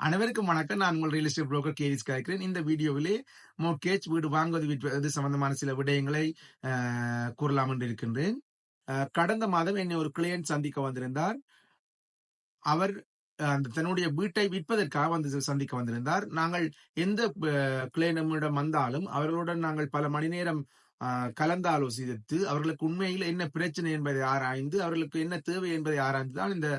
அனைவருக்கும் வணக்கம். நான் உங்கள் ரியல் எஸ்டேட் புரோக்கர் கேரிஸ் கேட்கிறேன் இந்த வீடியோவிலே மோர்கேஜ் வீடு வாங்குவது விற்பது சம்பந்தமான சில விடயங்களை அஹ், கூறலாம் என்று இருக்கின்றேன். கடந்த மாதம் என்னை ஒரு கிளையன் சந்திக்க வந்திருந்தார். அவர் அந்த தன்னுடைய வீட்டை விற்பதற்காக வந்து சந்திக்க வந்திருந்தார். நாங்கள் எந்த கிளையனிடம் வந்தாலும் அவர்களுடன் நாங்கள் பல மணி நேரம் அஹ், கலந்தாலோசித்து அவர்களுக்கு உண்மையில் என்ன பிரச்சனை என்பதை ஆராய்ந்து அவர்களுக்கு என்ன தேவை என்பதை ஆராய்ந்து தான் இந்த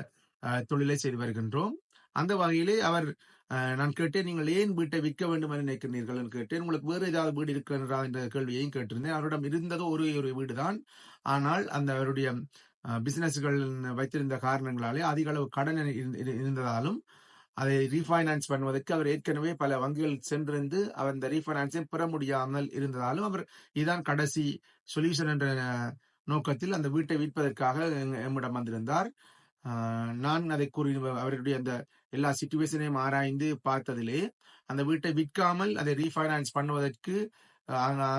அஹ், தொழிலை செய்து வருகின்றோம். அந்த வகையிலே அவர் நான் கேட்டேன் நீங்கள் ஏன் வீட்டை விற்க வேண்டும் என நினைக்கிறீர்கள்? என்று கேட்டேன். உங்களுக்கு வேறு ஏதாவது வீடு இருக்கிறதா? என்ற கேள்வியையும் கேட்டிருந்தேன். அவரிடம் இருந்ததோ ஒரே ஒரு வீடு தான் ஆனால் அந்த அவருடைய பிசினஸ்கள் வைத்திருந்த காரணங்களாலே அதிக அளவு கடன் இரு- இருந்ததாலும் அதை ரீஃபைனான்ஸ் பண்ணுவதற்கு அவர் ஏற்கனவே பல வங்கிகள் சென்றிருந்து அவர் அந்த ரீஃபைனான்ஸை பெற முடியாமல் இருந்ததாலும் அவர் இதுதான் கடைசி சொல்யூஷன் என்ற நோக்கத்தில் அந்த வீட்டை விற்பதற்காக எம்மிடம் வந்திருந்தார். நான் அதை கூறி அவருடைய அந்த எல்லா சிச்சுவேஷனையும் ஆராய்ந்து பார்த்ததிலே அந்த வீட்டை விற்காமல் அதை ரீஃபைனான்ஸ் பண்ணுவதற்கு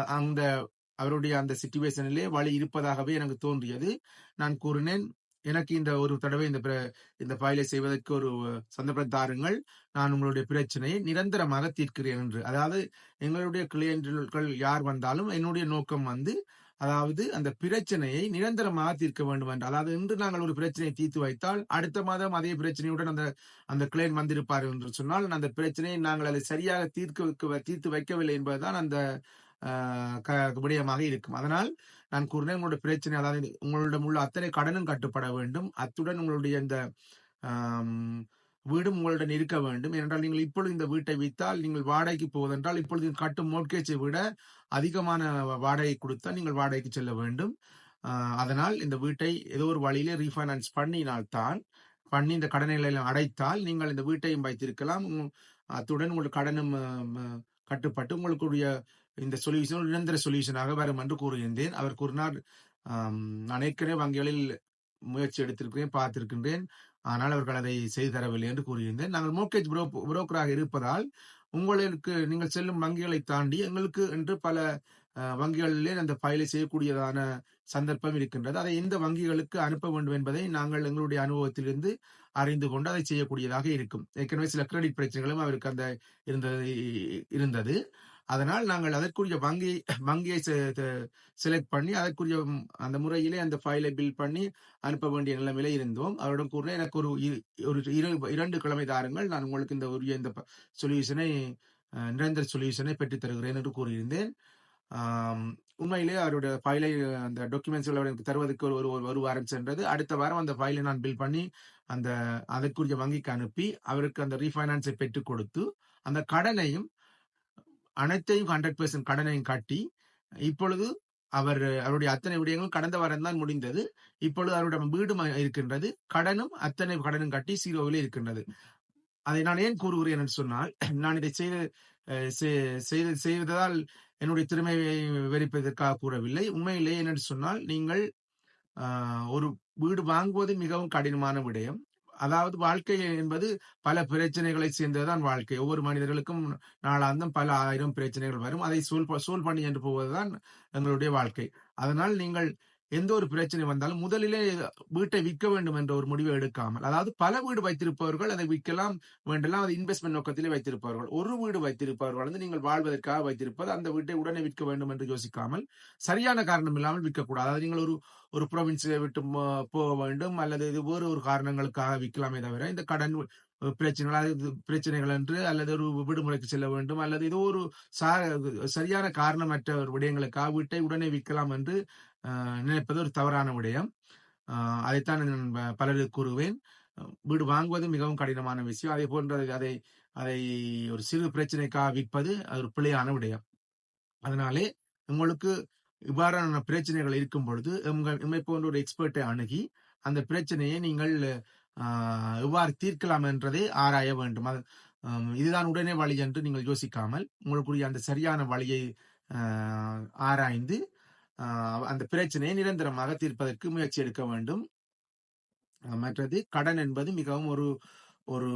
அந்த அவருடைய அந்த சிச்சுவேஷனிலே வழி இருப்பதாகவே எனக்கு தோன்றியது. நான் கூறினேன் எனக்கு இந்த ஒரு தடவை இந்த பிர- இந்த ஃபைலை செய்வதற்கு ஒரு சந்தர்ப்பம் தாருங்கள். நான் உங்களுடைய பிரச்சனையை நிரந்தரமாக தீர்க்கிறேன் என்று. அதாவது எங்களுடைய கிளையன்ட்கள் யார் வந்தாலும் என்னுடைய நோக்கம் வந்து அதாவது அந்த பிரச்சனையை நிரந்தரமாக தீர்க்க வேண்டும் என்று அதாவது இன்று நாங்கள் ஒரு பிரச்சனையை தீர்த்து வைத்தால் அடுத்த மாதம் அதே பிரச்சனையுடன் அந்த அந்த கிளைன் வந்திருப்பார் என்று சொன்னால் அந்த பிரச்சனையை நாங்கள் அதை சரியாக தீர்க்க வைக்க- தீர்த்து வைக்கவில்லை என்பதுதான் அந்த க- விடயமாக இருக்கும். அதனால் நான் கூறினேன் உங்களுடைய பிரச்சனை அதாவது உங்களிடம் உள்ள அத்தனை கடனும் கட்டுப்பட வேண்டும். அத்துடன் உங்களுடைய இந்த வீடும் உங்களுடன் இருக்க வேண்டும். ஏனென்றால் நீங்கள் இப்பொழுது இந்த வீட்டை விற்றால் நீங்கள் வாடகைக்கு போவதென்றால் இப்பொழுது கட்டும் மோட்கேஜை விட அதிகமான வாடகை கொடுத்தால் நீங்கள் வாடகைக்கு செல்ல வேண்டும். அதனால் இந்த வீட்டை ஏதோ ஒரு வழியிலே ரீஃபைனான்ஸ் பண்ணினால்தான் பண்ணி இந்த கடனைகளையும் அடைத்தால் நீங்கள் இந்த வீட்டையும் வைத்திருக்கலாம். அத்துடன் உங்கள் கடனும் கட்டுப்பட்டு உங்களுக்குரிய இந்த சொல்யூஷன் நிரந்தர சொல்யூஷனாக வரும் என்று கூறுகின்றேன். அவர் கூறினார் நான் ஏற்கனவே வங்கிகளில் முயற்சி எடுத்திருக்கிறேன் பார்த்திருக்கின்றேன். ஆனால் அவர்கள் அதை செய்து தரவில்லை என்று கூறியிருந்தேன். நாங்கள் மோர்கேஜ் புரோக்கராக இருப்பதால் உங்களுக்கு நீங்கள் செல்லும் வங்கிகளை தாண்டி எங்களுக்கு என்று பல வங்கிகளிலே அந்த ஃபைலை செய்யக்கூடியதான சந்தர்ப்பம் இருக்கின்றது. அதை எந்த வங்கிகளுக்கு அனுப்ப வேண்டும் என்பதை நாங்கள் எங்களுடைய அனுபவத்திலிருந்து அறிந்து கொண்டு அதை செய்யக்கூடியதாக இருக்கும். ஏற்கனவே சில கிரெடிட் பிரச்சனைகளும் அவருக்கு அந்த இருந்தது இருந்தது. அதனால் நாங்கள் அதற்குரிய வங்கி வங்கியை செலக்ட் பண்ணி அதற்குரிய அந்த முறையிலே அந்த ஃபைலை பில் பண்ணி அனுப்ப வேண்டிய நிலைமையில இருந்தோம். அவரிடம் கூறின எனக்கு ஒரு ஒரு இரு- இரண்டு கிழமை தாருங்கள். நான் உங்களுக்கு இந்த உரிய இந்த சொல்யூஷனை நிரந்தர சொல்யூஷனை பெற்றுத் தருகிறேன் என்று கூறியிருந்தேன். உண்மையிலே அவருடைய ஃபைலை அந்த டாக்குமெண்ட்ஸ்களை எனக்கு தருவதற்கு ஒரு ஒரு ஒரு வாரம் சென்றது. அடுத்த வாரம் அந்த ஃபைலை நான் பில் பண்ணி அந்த அதற்குரிய வங்கிக்கு அனுப்பி அவருக்கு அந்த ரீஃபைனான்ஸை பெற்றுக் கொடுத்து அந்த கடனையும் அனைத்தையும் ஹண்ட்ரட் பெர்சன்ட் கடனையும் கட்டி இப்பொழுது அவர் அவருடைய அத்தனை விடயங்களும் கடந்த வாரம் தான் முடிந்தது. இப்பொழுது அவருடைய வீடும் இருக்கின்றது. கடனும் அத்தனை கடனும் கட்டி சீரோவிலே இருக்கின்றது. அதை நான் ஏன் கூறுகிறேன் என்று சொன்னால் நான் இதை செய்த அஹ், செய்து செய்வதால் என்னுடைய திறமையை வெறிப்பதற்காக கூறவில்லை. உண்மையிலேயே என்னென்று சொன்னால் நீங்கள் ஒரு வீடு வாங்குவது மிகவும் கடினமான விடயம். அதாவது வாழ்க்கை என்பது பல பிரச்சனைகளை சேர்ந்ததுதான் வாழ்க்கை. ஒவ்வொரு மனிதர்களுக்கும் நாளாந்தம் பல ஆயிரம் பிரச்சனைகள் வரும். அதை சூழ் சூழ் பண்ணி என்று போவதுதான் எங்களுடைய வாழ்க்கை. அதனால் நீங்கள் எந்த ஒரு பிரச்சனை வந்தாலும் முதலிலே வீட்டை விற்க வேண்டும் என்ற ஒரு முடிவை எடுக்காமல் அதாவது பல வீடு வைத்திருப்பவர்கள் அதை விற்கலாம் வேண்டலாம் அது இன்வெஸ்ட்மெண்ட் நோக்கத்திலே வைத்திருப்பவர்கள். ஒரு வீடு வைத்திருப்பவர்கள் வந்து நீங்கள் வாழ்வதற்காக வைத்திருப்பது அந்த வீட்டை உடனே விற்க வேண்டும் என்று யோசிக்காமல் சரியான காரணம் இல்லாமல் விற்கக்கூடாது. அதாவது நீங்கள் ஒரு ஒரு ப்ரொவின்ஸை விட்டு போக வேண்டும் அல்லது இது வேறு ஒரு காரணங்களுக்காக விற்கலாமே தவிர இந்த கடன் பிரச்சனைகள் பிரச்சனைகள் என்று அல்லது ஒரு விடுமுறைக்கு செல்ல வேண்டும் அல்லது ஏதோ ஒரு சா- சரியான காரணமற்ற ஒரு விடயங்களுக்காக வீட்டை உடனே விற்கலாம் என்று நினைப்பது ஒரு தவறான விடயம். அதைத்தான் நான் பலருக்கு கூறுவேன். வீடு வாங்குவது மிகவும் கடினமான விஷயம். அதே போன்ற அதை அதை ஒரு சிறு பிரச்சனைக்காக விற்பது அது ஒரு பிழையான விடயம். அதனாலே உங்களுக்கு இவ்வாறான பிரச்சனைகள் இருக்கும் பொழுது உங்கள் உண்மை போன்ற ஒரு எக்ஸ்பர்ட்டை அணுகி அந்த பிரச்சனையை நீங்கள் எவ்வாறு தீர்க்கலாம் என்றதை ஆராய வேண்டும். அது, இதுதான் உடனே வழி என்று நீங்கள் யோசிக்காமல் உங்களுக்குரிய அந்த சரியான வழியை ஆராய்ந்து அந்த பிரச்சனையை நிரந்தரமாக தீர்ப்பதற்கு முயற்சி எடுக்க வேண்டும். மற்றது கடன் என்பது மிகவும் ஒரு ஒரு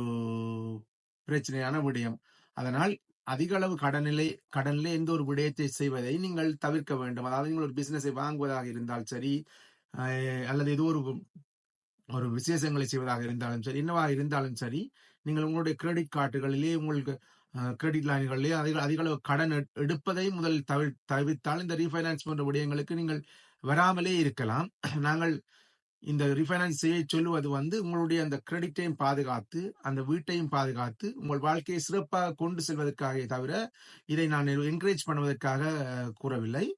பிரச்சனையான விடயம். அதனால் அதிக அளவு கடனிலே கடனிலே எந்த ஒரு விடயத்தை செய்வதை நீங்கள் தவிர்க்க வேண்டும். அதாவது நீங்கள் ஒரு பிசினஸை வாங்குவதாக இருந்தால் சரி அல்லது ஏதோ ஒரு ஒரு விசேஷங்களை செய்வதாக இருந்தாலும் சரி என்னவாக இருந்தாலும் சரி நீங்கள் உங்களுடைய கிரெடிட் கார்டுகளிலே உங்களுக்கு கிரெடிட் லைன்களிலே அதிக அதிக அளவு கடன் எடு- எடுப்பதை முதல் தவிர தவிர்த்தால் இந்த ரீஃபைனான்ஸ் போன்ற விடயங்களுக்கு நீங்கள் வராமலே இருக்கலாம். நாங்கள் இந்த ரீஃபைனான்ஸ் செய்ய சொல்லுவது வந்து உங்களுடைய அந்த கிரெடிட்டையும் பாதுகாத்து அந்த வீட்டையும் பாதுகாத்து உங்கள் வாழ்க்கையை சிறப்பாக கொண்டு செல்வதற்காக தவிர இதை நான் என்கரேஜ் பண்ணுவதற்காக கூறவில்லை.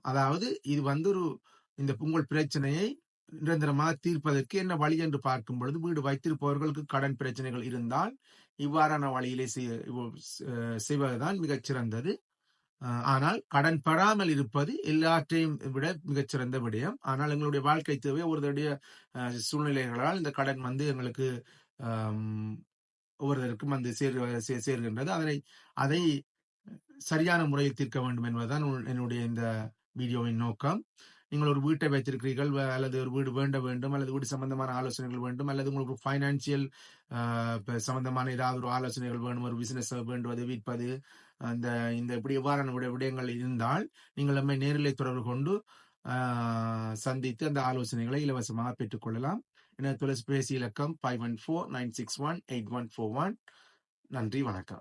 அதாவது இது வந்து ஒரு இந்த உங்கள் பிரச்சனையை நிரந்தரமாக தீர்ப்பதற்கு என்ன வழி என்று பார்க்கும் பொழுது வீடு வைத்திருப்பவர்களுக்கு கடன் பிரச்சனைகள் இருந்தால் இவ்வாறான வழியிலே செய்வதுதான் மிகச்சிறந்தது. ஆனால் கடன் பெறாமல் இருப்பது எல்லாற்றையும் விட மிகச்சிறந்த விடயம். ஆனால் எங்களுடைய வாழ்க்கை தேவை ஒருவருடைய சூழ்நிலைகளால் இந்த கடன் வந்து எங்களுக்கு ஒவ்வொருவருக்கும் வந்து சேர் சே- சேர்கின்றது. அதனை அதை சரியான முறையில் தீர்க்க வேண்டும் என்பதுதான் என்னுடைய இந்த வீடியோவின் நோக்கம். நீங்கள் ஒரு வீட்டை வைத்திருக்கிறீர்கள் அல்லது ஒரு வீடு வேண்ட வேண்டும் அல்லது வீடு சம்பந்தமான ஆலோசனைகள் வேண்டும் அல்லது உங்களுக்கு ஃபைனான்சியல் சம்பந்தமான ஏதாவது ஒரு ஆலோசனைகள் வேணும் ஒரு பிசினஸ் வேண்டுவது விற்பது அந்த இந்த இப்படி எவ்வாறான விட விடயங்கள் இருந்தால் நீங்கள் நம்மை நேரிலே தொடர்பு கொண்டு சந்தித்து அந்த ஆலோசனைகளை இலவசமாக பெற்றுக்கொள்ளலாம் எனது தொலைபேசி இலக்கம் five one four nine six one eight one four one நன்றி வணக்கம்.